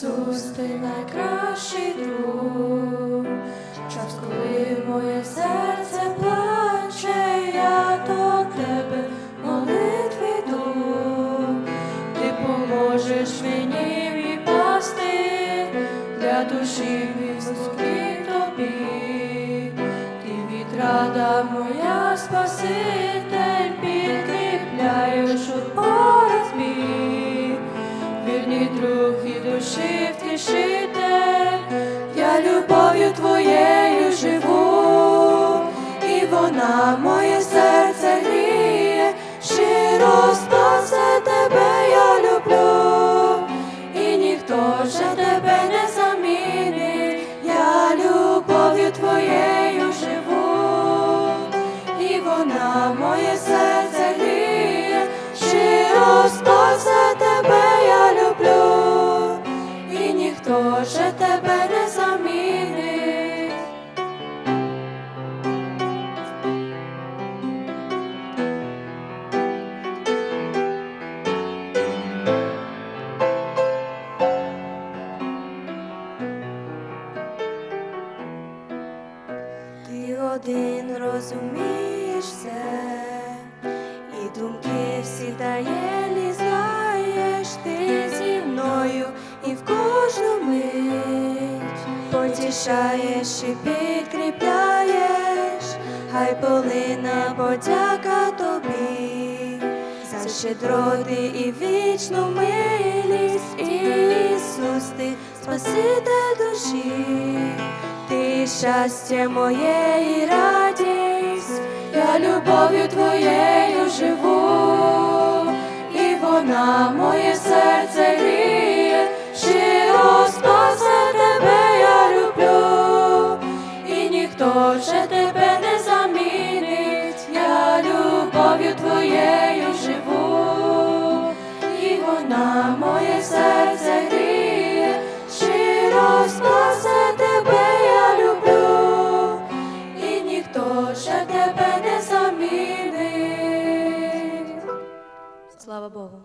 Ісус, ти найкращий друг, час, коли моє серце плаче, я до тебе молитви йду. Ти поможеш мені відпасти для душі близькі тобі. Ти відрада моя спаситель, Вірний друг і душі втішите, я любов'ю твоєю живу, і вона моє серце гріє, щиро спасе тебе я люблю, і ніхто вже вже тебе не замінить. Ти один розумієш все, і думки всі таємні потішаєш і підкріпляєш, хай полина подяка тобі, за щедроти і вічну милість, Ісус, ти спаситель душі. Ти щастя моє і радість, я любов'ю твоєю живу, і вона моє серце гріє, щиро спасе любов'ю твоєю живу, і вона моє серце гріє, щиро спасе тебе я люблю, і ніхто ще тебе не замінить. Слава Богу.